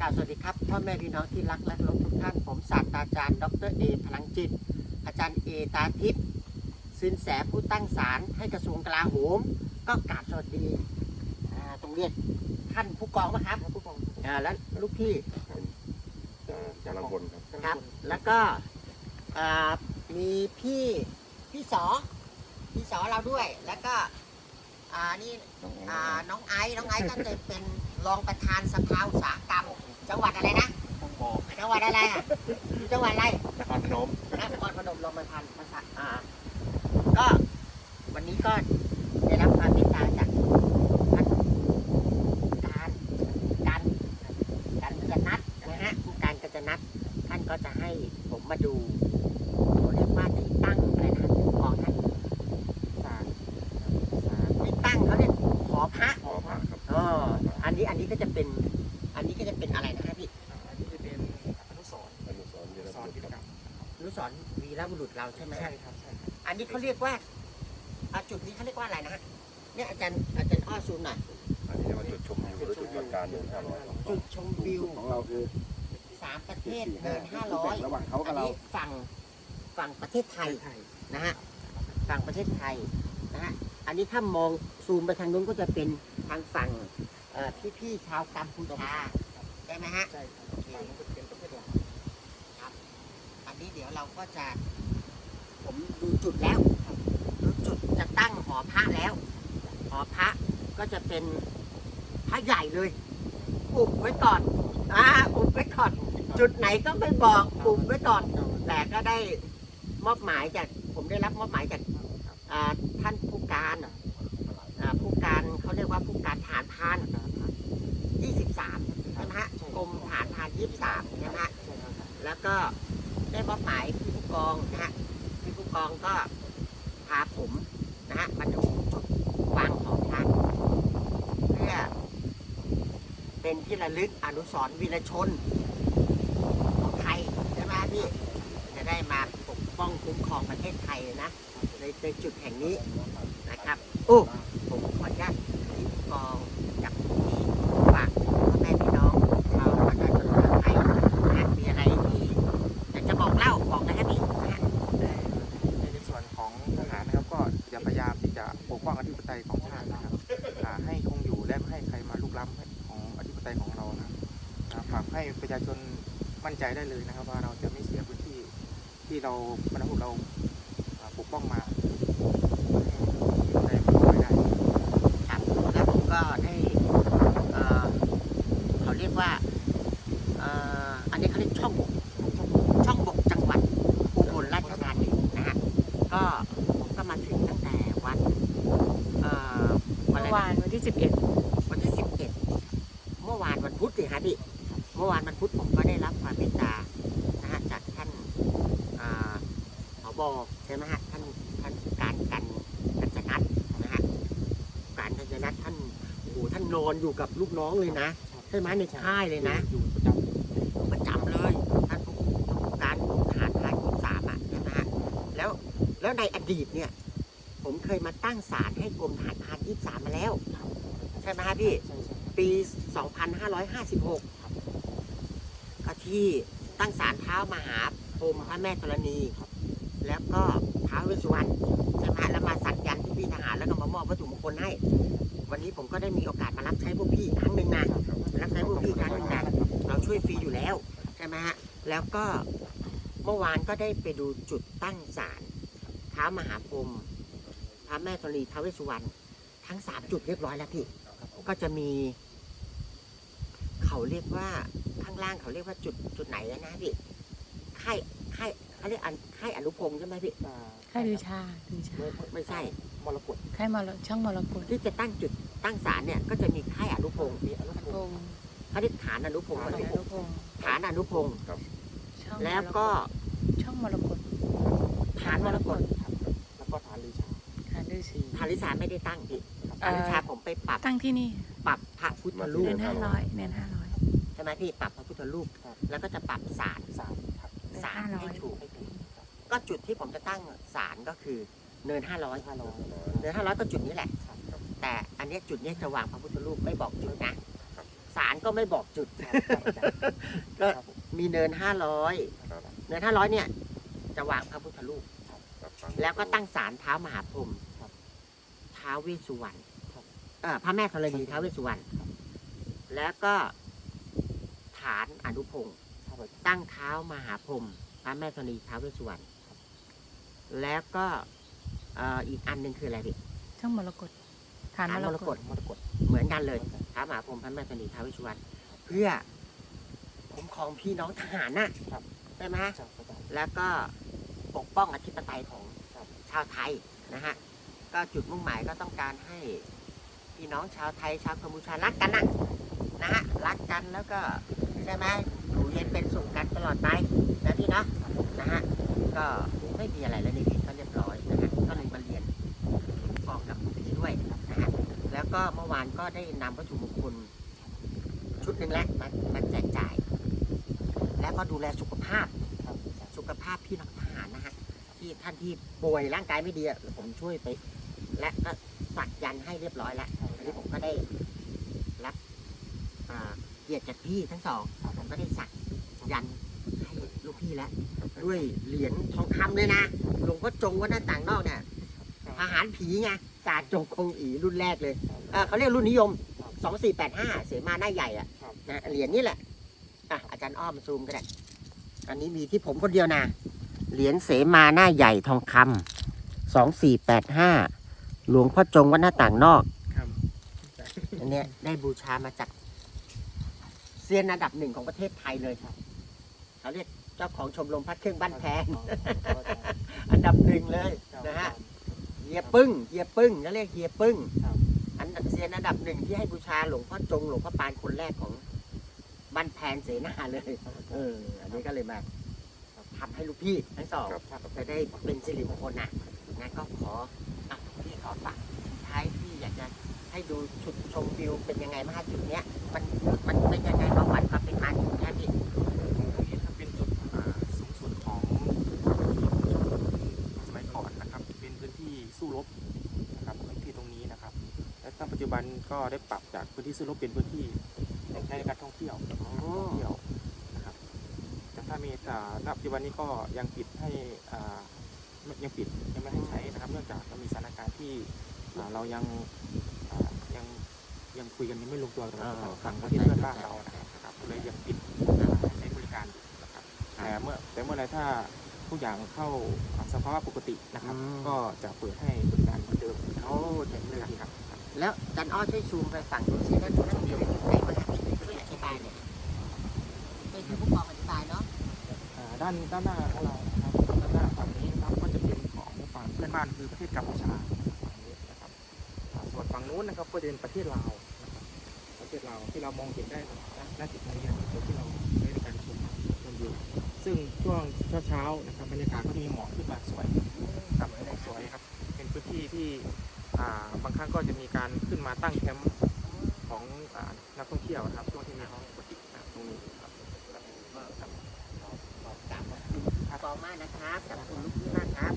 กล่าวสวัสดีครับพ่อแม่พี่น้องที่รักและเคารพทุกท่านผมศาสตราจารย์ ดรเอพลังจิต อาจารย์เอตาทิพย์สินแสผู้ตั้งศาลให้กระทรวงกลาโหม ก็กราบสวัสดีอ่าตรงเรียนท่านผู้กองนะครับผู้กองอ่าและลูกพี่จารังพลครับครับ แล้วก็อ่ามีพี่พี่สอพี่สอเราด้วยแล้วก็อ่านี่อ่าน้องไอซ์น้องไอซ์ก็จะเป็นรองประธานสภาอุตสาหกรรม จังหวัดอะไรนะจังหวัดอะไรอะอยู่จังหวัดอะไรนครพนมนครพนมรองประธานภาษาอ่าก็วันนี้ก็ได้รับความเมตตาจากท่านการการการกัจนัดนะฮะผู้การกัจนัดท่านก็จะให้ผมมาดูเขาเรียกว่าที่ตั้งอะไรนะของท่านศาลที่ตั้งเขาเรียกหอพระหอพระครับอ๋ออันนี้อันนี้ก็จะเป็นอันนี้ ก็จะเป็นอะไรนะฮะพี่อันนี้จะเป็นอนุสรณ์อนุสรณ์อเยนุรสรณ์บุกิจตรกรรมอนุสรณ์วีรบุรุษเราใช่ไหมใช่ครับใช่ครับอันนี้เขาเรียกว่าอะจุดนี้เขาเรียกว่าอะไรนะฮะเนี่ยอาจารย์อาจารย์อ้อซูมหน่อยอันนี้เรียกว่าจุดชมวิวหรือจุดพักการเดินห้าร้อยจุดชมวิวของเราคือสามประเทศสี่เดินห้าร้อยระหว่างเขาอักับนเรา นี้ฝั่งฝั่งประเทศไทยไทย นะฮะฝั่งประเทศไทยนะฮะอันนี้ถ้ามองซูมไปทางนู้นก็จะเป็นทางฝั่งเอ่อพี่ๆชาวกัมพูชาใช่ไหมฮะใช่ครับฝั่งนู้นเป็นประเทศหลักอันนี้เดี๋ยวเราก็จะ ผมดูจุดแล้วดูจุดจะตั้งหอพระแล้วหอพระก็จะเป็นพระใหญ่เลยอุบไว้ก่อนอ่าอุบไว้ก่อนจุดไหนก็ไม่บอกอุบไว้ก่อนแต่ก็ได้มอบหมายจากผมได้รับมอบหมายจากท่านผู้การอ่าผู้การเขาเรียกว่าผู้การฐานพราน23ใช่ไหมฮะกรมฐานพราน23ใช่ไหมฮะ ใช่ครับ แล้วก็ได้มอบหมายพี่ผู้กองนะฮะพี่ผู้กองก็พาผมนะฮะมาดูจุดวางของพระเพื่อเป็นที่ระลึกอนุสรณ์วีรชนของไทยใช่ไหมพี่จะได้มาปกป้องคุ้มครองประเทศไทยนะในในจุดแห่งนี้นะครับโอ้ผมขออนุญาต นมั่นใจได้เลยนะครับ ว่าเราจะไม่เสียพื้นที่ที่เราบรรพบุรุษเราอ่าปกป้องมาครับแล้วผมก็ได้เขาเรียกว่าอันนี้เขาเรียกช่องบกช่องบกจังหวัดอุบลราชธานีนะฮะก็ผมก็มาถึงตั้งแต่วันเมื่อวานวันที่ 11 วันที่สิบเอ็ดเมื่อวานวันพุธสิฮะพี่เมื่อวานวันพุธผมก็ได้รับความเมตตานะฮะจากท่านอ่า ผบใช่ไหมฮะท่านท่านผู้การกันกัญจนัทนะฮะผู้การกัญจนัทท่านโอ้โหท่านนอนอยู่กับลูกน้องเลยนะใช่ไหมในค่ายเลยนะอยู่ประจำประจำเลยท่านผู้ผู้การทหารพรานที่สามอะใช่ไหมฮะแล้วแล้วในอดีตเนี่ย ผมเคยมาตั้งศาลให้กรมทหารพรานที่สามมาแล้ว ใช่ไหมฮะพี่ใช่ใช่ปี 2556ก็ที่ตั้งศาลเท้ามหาพรหมพระแม่ธรณี แล้วก็ท้าวเวสสุวรรณใช่ไหมแล้วมาสักยันต์ที่พี่ทหารแล้วก็มามอบวัตถุมงคลให้ วันนี้ผมก็ได้มีโอกาสมารับใช้พวกพี่ครั้งหนึ่งนะรับใช้พวกพี่ครั้งหนึ่งนะเราช่วยฟรีอยู่แล้วใช่ไหมฮะแล้วก็เมื่อวานก็ได้ไปดูจุดตั้งศาลท้ามหาพรหมพระแม่ธรณีท้าวเวสสุวรรณทั้งสามจุดเรียบร้อยแล้วพี่ก็จะมี เขาเรียกว่าข้างล่างเขาเรียกว่าจุดจุดไหนนะพี่ค่าย ค่ายเขาเรียกอันค่ายอนุพงศ์ใช่ไหมพี่อ่าค่ายลือชาลือชาไม่ไม่ใช่มรกตค่ายมรช่องมรกตที่จะตั้งจุดตั้งศาลเนี่ยก็จะมีค่ายอนุพงศ์มีอนุพพงศ์งศ์เขาเรียกฐานอนุพงศ์ฐานอนุพงศ์ฐานอนุพงศ์ช่องแล้วก็ช่องมรกตฐานมรกตแล้วก็ฐานลือชาฐานฤาษีฐานลิสาไม่ได้ตั้งพี่เอ่ฐานอลิสาผมไปปรับตั้งที่นี่ ปรับพระพุทธรูเดืปอนห้าร้อยเดือนห้าร้อยใช่ไหมพี่ปรับพระพุทธรูปแล้วก็จะปรับศาลสามครับศาล ให้ถูกให้ถูกครับก็จุดที่ผมจะตั้งศาลก็คือเนินห้าร้อยห้าร้อยเนินห้าร้อยก็จุดนี้แหละครับแต่อันเนี้ยจุดเนี้ยจะวางพระพุทธรูปไม่บอกจุดนะศาลย์ก็ไม่บอกจุดครับอาจารย์ก็ครับผมมีเนินห้าร้อยครับเนินห้าร้อยเนี่ย จะวางพระพุทธรูปครับฟังแล้วก็ตั้งศาลเท้ามหาพรหมครับท้าวเวสสุวรรณครับเอ่อพระแม่ธรณีท้าวเวสสุวรรณครับแล้วก็ฐานอนุพงศ์ ครับอาจารย์ตั้งเท้ามหาพรหมพระแม่ธรณีท้าวเวสสุวรรณแล้วก็เอ่ออีกอันหนึ่งคืออะไรพี่ช่องมรกตฐานฐานมมรรกกตตเหมือนกันเลยท้าวมหาพรหมพระแม่ธรณีท้าวเวสสุวรรณเพื่อคุ้มครองพี่น้องทหารน่ะครับใช่ไหมครับอาจารย์แล้วก็ปกป้องอธิปไตยของครับชาวไทยนะฮะก็จุดมุ่งหมายก็ต้องการให้พี่น้องชาวไทยชาวกัมพูชารักกันนะนะฮะรักกันแล้วก็ใช่ไหมอยู่ เย็นเป็นสุขกันตลอดไปนะพี่นะนะฮะก็ไม่มีอะไรแล้วนี่พี่ก็เรียบร้อยนะฮะก็เลยมาเรียนฟองกับพี่ด้วยนะฮะแล้วก็เมื่อวานก็ได้นำวัตถุมงคลชุดหนึ่งแล้วมามาแจกจ่าย แล้วก็ดูแลสุขภาพสุขภาพพี่น้องทหารนะฮะที่ท่านที่ป่วยร่างกายไม่ดีผมช่วยไป และก็สักยันให้เรียบร้อยแล้วอันนี้ผมก็ได้รับเกียรติจากพี่ทั้งสองผมก็ได้สัก ยันต์ให้ลูกพี่แล้วด้วยเหรียญทองคำเลยนะหลวงพ่อจงวัดหน้าต่างนอกเนี่ยทหารผีไงจ่าจงคงอีรุ่นแรกเลยเออเขาเรียกรุ่นนิยม 2485 เสมาหน้าใหญ่อะครับนะเหรียญนี่แหละอะอาจารย์อ้อมซูมก็ได้อันนี้มีที่ผมคนเดียวนะเหรียญเสมาหน้าใหญ่ทองคำ2485หลวงพ่อจงวัดหน้าต่างนอกครับอันเนี้ยได้บูชามาจากเซียนอันดับหนึ่งของประเทศไทยเลยครับ เขาเรียกเจ้าของชมรมพระเครื่องบ้านแพง อันดับหนึ่งเลยนะฮะเฮียปึ้งเฮียปึ้งเขาเรียกเฮียปึ้งครับ อันเซียนอันดับหนึ่งที่ให้บูชาหลวงพ่อจงหลวงพ่อปานคนแรกของบ้านแพนเสนาเลยเอออันนี้ก็เลยมาทำให้ลูกพี่ทั้งสองครับจะได้เป็นสิริมงคลนะงั้นก็ขออะพี่ขอฝากทิ้งท้ายพี่อยากจะให้ดูชุดชมวิวเป็นยังไงบ้างฮะจุดเนี้ย มันมันเป็นยังไงประวัติความเป็นมาจุดเนี้ยพี่ ตรงนี้ครับเป็นจุดอ่าสูงสุดของสมัยก่อนนะครับ เป็นพื้นที่สู้รบนะครับพื้นที่ตรงนี้นะครับ และตอนปัจจุบัน ก็ได้ปรับจากพื้นที่สู้รบเป็นพื้นที่ใช้ในการท่องเที่ยวท่องเที่ยวนะครับแต่ถ้ามีแต่ณปัจจุบันนี้ก็ยังปิดให้อ่ายังปิดยังไม่ให้ใช้นะครับเนื่องจากมันมีสถานการณ์ที่อ่าเรายังอ่ายังยังคุยกันยังไม่ลงตัวกับอ่าทางประเทศเพื่อนบ้านเรานะครับก็เลยยังปิดอ่าให้ใช้บริการอยู่นะครับแต่เมื่อแต่เมื่อไรถ้าทุกอย่างเข้าสภาวะปกตินะครับอืมก็จะเปิดให้บริการเหมือนเดิมโอ้เจ๋งเลยครับ แล้วจันอ้อช่วยซูมไปฝั่งนู้นสินั่นนั่นอยู่จุดไหนบ้างฮะช่วยอธิบายหน่อยเป็นผู้ปกครองอธิบายเนาะอ่าด้านด้านหน้าของเรานะครับด้านหน้าฝั่งนี้นะครับก็จะเป็นของฝั่งเพื่อนบ้านคือประเทศกัมพูชาฝั่งนี้นะครับอ่าส่วนฝั่งนู้นนะครับก็จะเป็นประเทศลาวนะครับประเทศลาวที่เรามองเห็นได้น้าจุดตรงนี้นะครับจุดที่เราได้ในการชมชมวิวซึ่งช่วงเช้าๆนะครับบรรยากาศก็จะมีหมอกขึ้นมาสวยครับหมอกสวยครับ เป็นพื้นที่ที่ บางครั้งก็จะมีการขึ้นมาตั้งแคมป์ของอนักท่องเที่ยวนะครับช่วงที่มีห้องปกติตรงนี้ครับขอบคุณมากนะครับขอบคุณลูกพี่มากครับ